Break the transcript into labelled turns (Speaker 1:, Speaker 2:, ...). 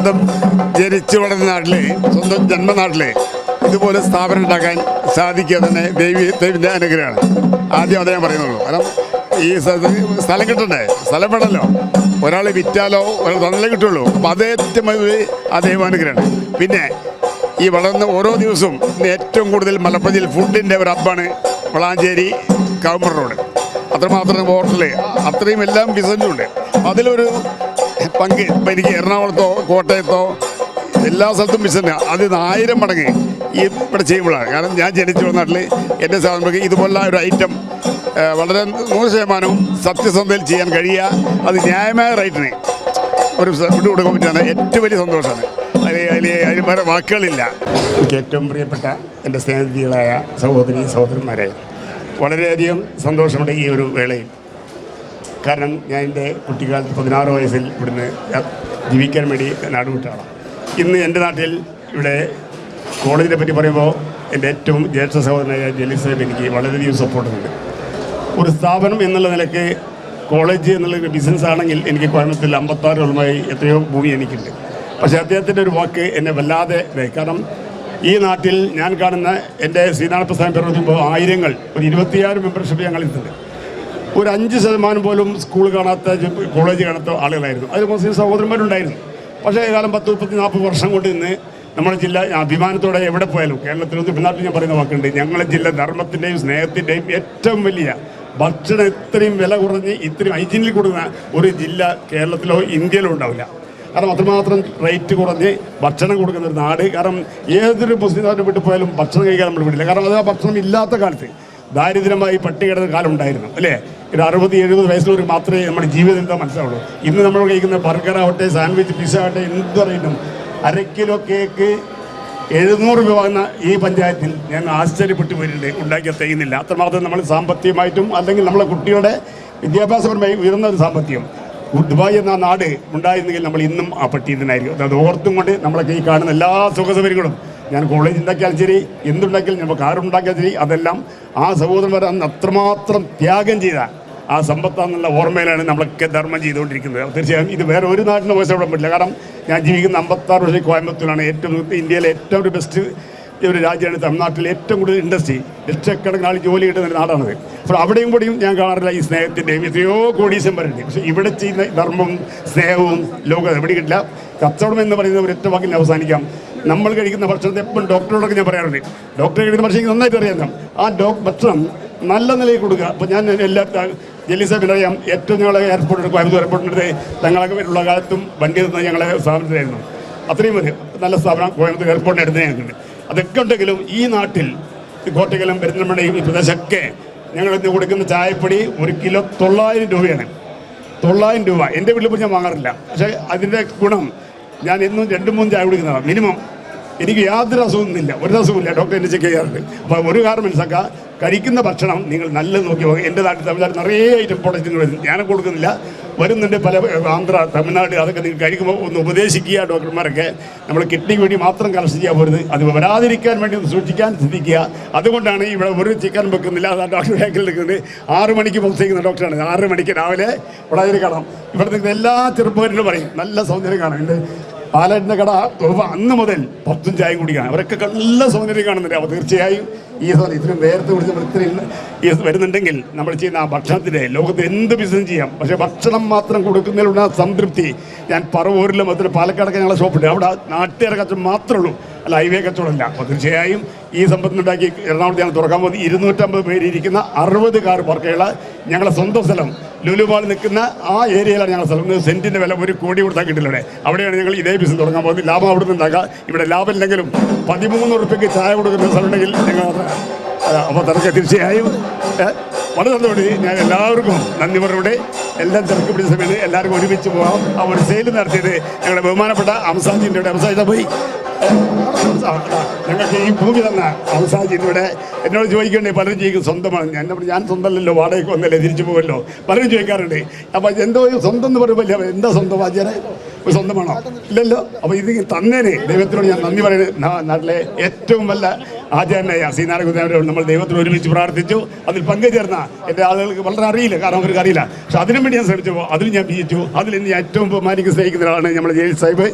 Speaker 1: സ്വന്തം ജനിച്ചു വളർന്ന നാട്ടിലെ സ്വന്തം ജന്മനാട്ടിലെ ഇതുപോലെ സ്ഥാപനം ഉണ്ടാക്കാൻ സാധിക്കുക തന്നെ ദൈവി ദൈവിന്റെ അനുഗ്രഹമാണ്. ആദ്യം അതേ ഞാൻ പറയുന്നുള്ളൂ. കാരണം ഈ സ്ഥലം കിട്ടണ്ടേ? സ്ഥലം വേണമല്ലോ ഒരാൾ വിറ്റാലോ ഒരാൾ തന്നലേ കിട്ടുള്ളൂ. അപ്പോൾ അത് ഏറ്റവും വലിയ ആ ദൈവാനുഗ്രഹമാണ് പിന്നെ ഈ വളർന്ന ഓരോ ദിവസവും ഏറ്റവും കൂടുതൽ മലപ്പുറം ഫുഡിന്റെ ഒരു ഹബ്ബാണ് വളാഞ്ചേരി കാവുമ്പർ റോഡ്. അത്രമാത്രം ഹോട്ടൽ അത്രയും എല്ലാം ബിസിനസ്സുണ്ട് അതിലൊരു പങ്ക് ഇപ്പം എനിക്ക് എറണാകുളത്തോ കോട്ടയത്തോ എല്ലാ സ്ഥലത്തും ബിസിനസ് അത് ആയിരം മടങ്ങ് ഈ ഇവിടെ ചെയ്യുമ്പോഴാണ്. കാരണം ഞാൻ ജനിച്ചു വന്ന നാട്ടിൽ എന്റെ സാധനം ഇതുപോലുള്ള ഒരു ഐറ്റം വളരെ നൂറ് ശതമാനവും സത്യസന്ധയിൽ ചെയ്യാൻ കഴിയുക. അത് ന്യായമായ റേറ്റിന് ഒരു വിട്ടുകൊടുക്കാൻ ഫുഡ് ഏറ്റവും വലിയ സന്തോഷമാണ്. അതിൽ അതിൽ അതിന് വേറെ വാക്കുകളില്ല. എനിക്ക് ഏറ്റവും പ്രിയപ്പെട്ട എന്റെ സ്നേഹിതികളായ സഹോദരി സഹോദരന്മാരെ വളരെയധികം സന്തോഷമുണ്ട് ഈ ഒരു വേളയിൽ. കാരണം ഞാൻ എന്റെ കുട്ടിക്കാലത്ത് പതിനാറ് വയസ്സിൽ ഇവിടുന്ന് ജീവിക്കാൻ വേണ്ടി നാടുവിട്ടാളാണ് ഇന്ന് എന്റെ നാട്ടിൽ ഇവിടെ കോളേജിനെ പറ്റി പറയുമ്പോൾ എന്റെ ഏറ്റവും ജ്യേഷ്ഠ സഹോദരനായ ജലീസ് സാഹിബ് എനിക്ക് വളരെയധികം സപ്പോർട്ടുണ്ട് ഒരു സ്ഥാപനം എന്നുള്ള നിലയ്ക്ക് കോളേജ് എന്നുള്ള ബിസിനസ് ആണെങ്കിൽ എനിക്ക് കോയമ്പത്തൂരിൽ അമ്പത്താറ് കൊല്ലമായി എത്രയോ ഭൂമി എനിക്കുണ്ട്. പക്ഷേ അദ്ദേഹത്തിന്റെ ഒരു വാക്ക് എന്നെ വല്ലാതെ കാരണം ഈ നാട്ടിൽ ഞാൻ കാണുന്ന എന്റെ ശ്രീനാഥ പ്രസ്ഥാനം പ്രവർത്തിക്കുമ്പോൾ ആയിരങ്ങൾ ഒരു ഇരുപത്തിയാറ് മെമ്പർഷിപ്പ് ഞങ്ങളിട്ടുണ്ട് ഒരു അഞ്ച് ശതമാനം പോലും സ്കൂൾ കാണാത്ത കോളേജ് കാണാത്ത ആളുകളായിരുന്നു. അതിൽ മുസ്ലിം സഹോദരന്മാരുണ്ടായിരുന്നു. പക്ഷേ ഏകാലം പത്ത് മുപ്പത്തി നാൽപ്പത് വർഷം കൊണ്ട് ഇന്ന് നമ്മുടെ ജില്ല അഭിമാനത്തോടെ എവിടെ പോയാലും കേരളത്തിൽ നാട്ടിൽ ഞാൻ പറയുന്ന വാക്കുണ്ട് ഞങ്ങളുടെ ജില്ല ധർമ്മത്തിന്റെയും സ്നേഹത്തിന്റെയും ഏറ്റവും വലിയ ഭക്ഷണം ഇത്രയും വില കുറഞ്ഞ് ഇത്രയും ഹൈജീനിൽ കൊടുക്കുന്ന ഒരു ജില്ല കേരളത്തിലോ ഇന്ത്യയിലോ ഉണ്ടാവില്ല. കാരണം അത്രമാത്രം റേറ്റ് കുറഞ്ഞ് ഭക്ഷണം കൊടുക്കുന്ന ഒരു നാട്. കാരണം ഏതൊരു മുസ്ലിം നാട്ടിൽ വിട്ടു പോയാലും ഭക്ഷണം കഴിക്കാൻ നമ്മൾ വിടില്ല. കാരണം അത് ആ ഭക്ഷണം ഇല്ലാത്ത കാലത്ത് ദാരിദ്ര്യമായി പട്ടി കിടന്ന കാലം ഉണ്ടായിരുന്നു അല്ലേ? ഒരു അറുപത് എഴുപത് വയസ്സുള്ളവർ മാത്രമേ നമ്മുടെ ജീവിതം എന്താ മനസ്സിലാവുള്ളൂ. ഇന്ന് നമ്മൾ കഴിക്കുന്ന ബർഗർ ആവട്ടെ സാൻഡ്വിച്ച് പിസ്സ ആവട്ടെ എന്ത് പറയുന്നു അര കിലോ കേക്ക് എഴുന്നൂറ് രൂപ എന്ന ഈ പഞ്ചായത്തിൽ ഞാൻ ആശ്ചര്യപ്പെട്ടു പോയിട്ടുണ്ട്. ഉണ്ടാക്കിയ തികയുന്നില്ല അത്രമാത്രം നമ്മൾ സാമ്പത്തികമായിട്ടും അല്ലെങ്കിൽ നമ്മളെ കുട്ടിയുടെ വിദ്യാഭ്യാസപരമായി ഉയർന്ന ഒരു സാമ്പത്തികം. ദുബായ് എന്ന നാട് ഉണ്ടായിരുന്നെങ്കിൽ നമ്മൾ ഇന്നും ആ പട്ടിയതിനായിരിക്കും അത് ഓർത്തും കൊണ്ട് നമ്മളൊക്കെ ഈ കാണുന്ന എല്ലാ സുഖസൗകര്യങ്ങളും ഞാൻ കോളേജ് ഉണ്ടാക്കിയാൽ ശരി എന്തുണ്ടാക്കിയാലും നമ്മൾ കാറുണ്ടാക്കിയാൽ ശരി അതെല്ലാം ആ സഹോദരന്മാർ അന്ന് അത്രമാത്രം ത്യാഗം ചെയ്ത ആ സമ്പത്താന്നുള്ള ഓർമ്മയിലാണ് നമ്മളൊക്കെ ധർമ്മം ചെയ്തുകൊണ്ടിരിക്കുന്നത്. തീർച്ചയായും ഇത് വേറെ ഒരു നാട്ടിലും മോശപ്പെടാൻ പറ്റില്ല. കാരണം ഞാൻ ജീവിക്കുന്ന അമ്പത്താറ് വർഷം കോയമ്പത്തൂരാണ് ഏറ്റവും ഇന്ത്യയിലെ ഏറ്റവും ഒരു ബെസ്റ്റ് ഒരു രാജ്യമാണ് തമിഴ്നാട്ടിലെ ഏറ്റവും കൂടുതൽ ഇൻഡസ്ട്രി ലക്ഷക്കണക്കിന് ആൾ ജോലി കിട്ടുന്ന ഒരു നാടാണത്. അപ്പോൾ അവിടെയും കൂടിയും ഞാൻ കാണാറില്ല ഈ സ്നേഹത്തിന്റെയും എത്രയോ കോടീശം വരുന്നുണ്ട് പക്ഷേ ഇവിടെ ചെയ്യുന്ന ധർമ്മവും സ്നേഹവും ലോകം എവിടെ കിട്ടില്ല. കച്ചവടം എന്ന് പറയുന്നത് ഒരു ഒറ്റ വാക്കിൽ അവസാനിക്കാം. നമ്മൾ കഴിക്കുന്ന ഭക്ഷണത്തെ എപ്പോഴും ഡോക്ടറോടൊക്കെ ഞാൻ പറയാറുണ്ട്. ഡോക്ടറെ കഴിക്കുന്ന ഭക്ഷണം നന്നായിട്ട് അറിയാം. ആ ഡോ ഭക്ഷണം നല്ല നിലയിൽ കൊടുക്കുക. അപ്പോൾ ഞാൻ എല്ലാ ജലി സാഹിബിന് അറിയാം ഏറ്റവും ഞങ്ങളെ എയർപോർട്ട് കോയമ്പത്തൂർ എയർപോർട്ടിന്റെ തങ്ങളൊക്കെ ഉള്ള കാലത്തും വണ്ടി തന്ന ഞങ്ങളെ സ്ഥാപനത്തിലായിരുന്നു. അത്രയും വലിയ നല്ല സ്ഥാപനം കോയമ്പത്തൂർ എയർപോർട്ടിന്റെ അടുത്ത് ഞങ്ങൾക്കുണ്ട് അതൊക്കെ ഉണ്ടെങ്കിലും ഈ നാട്ടിൽ കോട്ടയ്ക്കലം പെരുന്തൽമണ്ണയും ഈ പ്രദേശമൊക്കെ ഞങ്ങൾ ഇന്ന് കൊടുക്കുന്ന ചായപ്പൊടി ഒരു കിലോ തൊള്ളായിരം രൂപയാണ്. തൊള്ളായിരം രൂപ. എന്റെ വീട്ടിൽ പോയി ഞാൻ വാങ്ങാറില്ല. പക്ഷേ അതിന്റെ ഗുണം ഞാൻ ഇന്നും രണ്ട് മൂന്ന് ചായ കുടിക്കുന്നതാണ്. മിനിമം എനിക്ക് യാതൊരു അസുഖമൊന്നുമില്ല ഒരു അസുഖമില്ല ഡോക്ടർ എന്നെ ചെക്ക് ചെയ്യാറുണ്ട്. അപ്പോൾ ഒരു കാരണം മനസ്സിലാക്കുക കഴിക്കുന്ന ഭക്ഷണം നിങ്ങൾ നല്ല നോക്കി എന്റെ നാട്ടിൽ തമിഴ്നാട് നിറയെ ഐറ്റം പ്രോഡക്റ്റുകൾ വരുന്നു. ഞാൻ കൊടുക്കുന്നില്ല. വരുന്നുണ്ട് പല ആന്ധ്ര തമിഴ്നാട് അതൊക്കെ നിങ്ങൾ കഴിക്കുമ്പോൾ ഒന്ന് ഉപദേശിക്കുക ഡോക്ടർമാരൊക്കെ. നമ്മൾ കിഡ്നിക്ക് വേണ്ടി മാത്രം കലർച്ച ചെയ്യാൻ പോരുന്നത് അത് വരാതിരിക്കാൻ വേണ്ടി ഒന്ന് സൂക്ഷിക്കാൻ ശ്രദ്ധിക്കുക. അതുകൊണ്ടാണ് ഇവിടെ ഒരു ചിക്കൻ വെക്കുന്നില്ല. അതാ ഡോക്ടർ ബാങ്കിൽ നിൽക്കുന്നത്. ആറ് മണിക്ക് പുറത്തേക്കുന്ന ഡോക്ടറാണ്. ആറ് മണിക്ക് രാവിലെ ഇവിടെ കാണാം. ഇവിടെ നിൽക്കുന്ന എല്ലാ ചെറുപ്പക്കാരും പറയും. നല്ല സൗന്ദര്യം കാണാം. എന്റെ പാലാറ്റിന്റെ കട അന്ന് മുതൽ പത്തും ചായയും കുടിക്കണം. അവരൊക്കെ നല്ല സൗന്ദര്യം കാണുന്നുണ്ട്. അപ്പോൾ തീർച്ചയായും ഈ സാധനം ഇത്രയും വേർത്ത് പിടിച്ച് നമ്മൾ ഇത്രയും ഈ വരുന്നുണ്ടെങ്കിൽ നമ്മൾ ചെയ്യുന്ന ആ ഭക്ഷണത്തിന്റെ ലോകത്ത് എന്ത് ബിസിനസ് ചെയ്യാം? പക്ഷേ ഭക്ഷണം മാത്രം കൊടുക്കുന്നതിലുള്ള സംതൃപ്തി ഞാൻ പറവൂരിലും അതിൽ പാലക്കാടൊക്കെ ഞങ്ങളെ ഷോപ്പുണ്ട് അവിടെ നാട്ടുകാരെ കച്ചവടം മാത്രമേ ഉള്ളൂ അല്ല ഹൈവേ കച്ചവടമല്ല. അപ്പോൾ തീർച്ചയായും ഈ സമ്പത്തിനുണ്ടാക്കി എറണാകുളത്ത് ഞങ്ങൾ തുറക്കാൻ പോകുന്നത് ഇരുന്നൂറ്റമ്പത് പേര് ഇരിക്കുന്ന അറുപത് കാർ പാർക്കുള്ള ഞങ്ങളുടെ സ്വന്തം സ്ഥലം. ലുലുപാൾ നിൽക്കുന്ന ആ ഏരിയയിലാണ് ഞങ്ങൾ സ്ഥലം. സെന്റിന്റെ വില ഒരു കോടി കൊടുത്താൽ കിട്ടില്ല അവിടെയാണ് ഞങ്ങൾ ഇതേ ബിസിനസ് തുടങ്ങാൻ പോകുന്നത്. ലാഭം അവിടെ നിന്ന് ഉണ്ടാക്കുക ഇവിടെ ലാഭമില്ലെങ്കിലും പതിമൂന്ന് ഉറുപ്പ്യക്ക് ചായ കൊടുക്കുന്ന സ്ഥലമുണ്ടെങ്കിൽ ഞങ്ങൾ അപ്പോൾ തിരക്ക് തീർച്ചയായും വളരെ സന്തോഷം ഞാൻ എല്ലാവർക്കും നന്ദി പറഞ്ഞുകൊണ്ട് എല്ലാം തിരക്ക് പിടിച്ച സമയത്ത് എല്ലാവർക്കും ഒരുമിച്ച് പോകാം ആ ഒരു സെയിൽ നടത്തിയത് ഞങ്ങളുടെ ബഹുമാനപ്പെട്ട അംസാജിന്റെ അംസാജിത പോയി. ഞങ്ങൾക്ക് ഈ ഭൂമി തന്ന അംസാജി ഇവിടെ എന്നോട് ചോദിക്കണ്ടേ പലരും ചോദിക്കും സ്വന്തമാണ്. ഞാൻ ഞാൻ സ്വന്തമല്ലല്ലോ വാടകയ്ക്ക് വന്നല്ലേ തിരിച്ചു പോകുമല്ലോ പലരും ചോദിക്കാറുണ്ട്. അപ്പം എന്തോ സ്വന്തം എന്ന് പറയുമ്പോൾ എന്താ സ്വന്തം ആചാരെ സ്വന്തമാണോ? ഇല്ലല്ലോ. അപ്പോൾ ഇത് തന്നേനെ. ദൈവത്തിനോട് ഞാൻ നന്ദി പറയുന്നത് നാട്ടിലെ ഏറ്റവും വല്ല ആചാരനായ ശ്രീനാരായണ നമ്മൾ ദൈവത്തിനോട് ഒരുമിച്ച് പ്രാർത്ഥിച്ചു. അതിൽ പങ്കുചേർന്ന എന്റെ ആളുകൾക്ക് വളരെ അറിയില്ല. കാരണം അവർക്ക് അറിയില്ല പക്ഷെ അതിനും വേണ്ടി ഞാൻ ശ്രമിച്ചപ്പോൾ അതിൽ ഞാൻ വിജയിച്ചു. അതിൽ എന്നെ ഏറ്റവും ബഹുമാനിക്ക് സ്നേഹിക്കുന്ന ഒരാളാണ് നമ്മുടെ ജയിൽ സാഹിബ്.